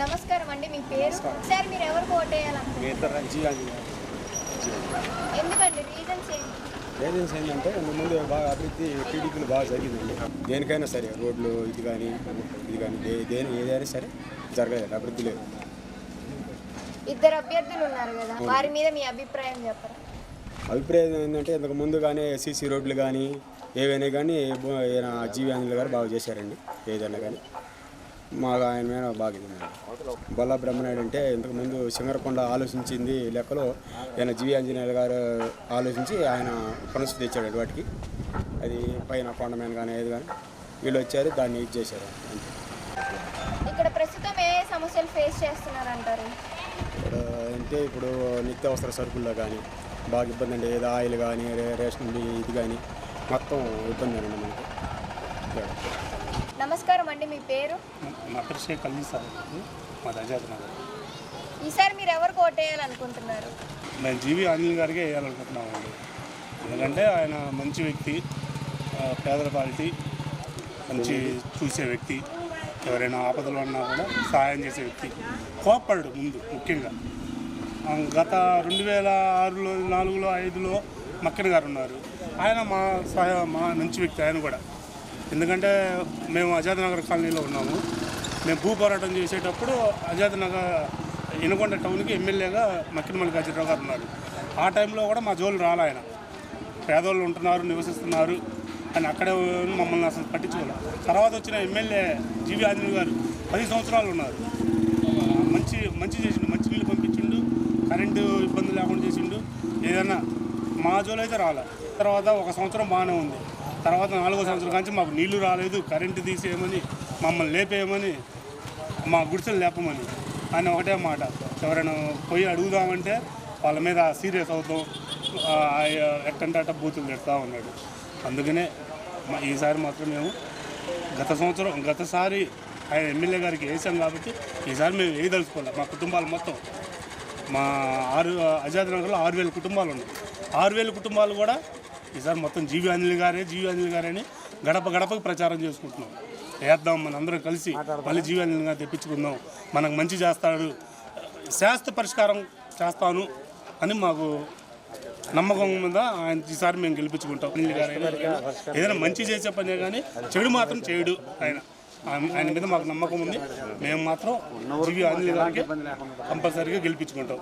నమస్కారం అండి మీ పేరు? సార్ మీరు ఎవరికి ఓటేయాలనుకుంటున్నారు ఎందుకండి? రీజన్స్ ఏంటి? ఏంటంటే ముందు బాగా అభివృద్ధి టీడీపీలు బాగా జరిగిందండి దేనికైనా సరే రోడ్లు ఇది కానీ ఇది కానీ దేని ఏదైనా సరే జరగలేదు అభివృద్ధి లేదు. ఇద్దరు అభ్యర్థులు ఉన్నారు కదా వారి మీద మీ అభిప్రాయం చెప్పరా? అభిప్రాయం ఏంటంటే ఇంతకు ముందు కానీ సీసీ రోడ్లు కానీ ఏవైనా కానీ బో- ఈయన జీవి ఆంజనేయులు గారు బాగా చేశారండి ఏదైనా కానీ మాకు ఆయన మీద బాగా. బొల్లా బ్రహ్మనాయుడు అంటే ఇంతకుముందు సింగరకొండ ఆలోచించింది లెక్కలో ఈయన జీవి ఆంజనేయులు గారు ఆలోచించి ఆయన పునఃస్థితి తెచ్చాడు వాటికి అది పైన కొండ మీద కానీ ఏది కానీ వీళ్ళు వచ్చారు దాన్ని ఇది చేశారు ఇక్కడ ప్రస్తుతం ఏ సమస్యలు ఫేస్ చేస్తున్నారు అంటారు ఇప్పుడు అంటే ఇప్పుడు నిత్యావసర సరుకుల్లో కానీ బాగా ఇబ్బంది అండి ఏదో ఆయిల్ కానీ రేషన్ ఇది కానీ మొత్తం ఇబ్బంది అండి మనకి ఇక్కడ. నమస్కారం అండి మీ పేరు? నా పేరు షేక్ అలీ సార్ మా దజాద్ నగర్. ఈసారి మీరు ఎవరికి ఓటేయాలనుకుంటున్నారు మేము జీవి ఆంజనేయ గారికి వేయాలనుకుంటున్నామండి ఎందుకంటే ఆయన మంచి వ్యక్తి పేదల పాలిటీ మంచి చూసే వ్యక్తి. ఎవరైనా ఆపదలో ఉన్నా కూడా సహాయం చేసే వ్యక్తి. కోప్పడు ముందు ముఖ్యంగా. గత రెండు వేల ఆరులో నాలుగులో ఐదులో మక్కన్ గారు ఉన్నారు. ఆయన మా సహాయ మా మంచి వ్యక్తి ఆయన కూడా. ఎందుకంటే మేము ఆజాద్ నగర్ కాలనీలో ఉన్నాము. మేము భూ పోరాటం చేసేటప్పుడు ఆజాద్ నగర్ ఇనకొండ టౌన్కి ఎమ్మెల్యేగా మక్కిన మల్లికార్జునరావు గారు ఉన్నారు. ఆ టైంలో కూడా మా జోలు రాలే ఆయన. పేదోళ్ళు ఉంటున్నారు నివసిస్తున్నారు అని అక్కడే మమ్మల్ని అసలు పట్టించుకోలేదు తర్వాత వచ్చిన ఎమ్మెల్యే జీవి ఆంజనేయ గారు పది సంవత్సరాలు ఉన్నారు. మంచి మంచి చేసిండు మంచి నీళ్ళు పంపించిండు కరెంటు ఇబ్బంది లేకుండా చేసిండు. ఏదైనా మా జోలు అయితే రాలే. తర్వాత ఒక సంవత్సరం బాగానే ఉంది. తర్వాత నాలుగో సంవత్సరం కానీ మాకు నీళ్ళు రాలేదు కరెంటు తీసేయమని మమ్మల్ని లేపేయమని మా గుడిసెలు లేపమని ఆయన ఒకటే మాట. ఎవరైనా పోయి అడుగుదామంటే వాళ్ళ మీద సీరియస్ అవుతాం. ఆ, ఎట్టంటే అట్ట బూతులు తిడతా ఉన్నాడు. అందుకనే మా- ఈసారి మాత్రం మేము గత సంవత్సరం గతసారి ఆయన ఎమ్మెల్యే గారికి వేసాం కాబట్టి ఈసారి మేము వేయదలుచుకోవాలి మా కుటుంబాలు మొత్తం మా ఆరు ఆజాద్ నగర్లో ఆరు వేల కుటుంబాలు ఉన్నాయి. ఆరు వేల కుటుంబాలు కూడా ఈసారి మొత్తం జీవి ఆంజలి గారే జీవి ఆంజలి గారే అని గడప గడపకి ప్రచారం చేసుకుంటున్నాం. వేద్దాం మన అందరం కలిసి మళ్ళీ జీవి ఆంజలి గారు తెప్పించుకుందాం. మనకు మంచి చేస్తాడు. శాస్త్ర పరిష్కారం చేస్తాను అని మాకు నమ్మకం మీద ఆయన ఈసారి మేము గెలిపించుకుంటాం. అనిల్ ఏదైనా మంచి చేసే పనే కానీ చెడు మాత్రం చేయడు ఆయన. ఆయన- మీద మాకు నమ్మకం ఉంది. మేము మాత్రం జీవి ఆంజలి గారికి కంపల్సరీగా గెలిపించుకుంటాం.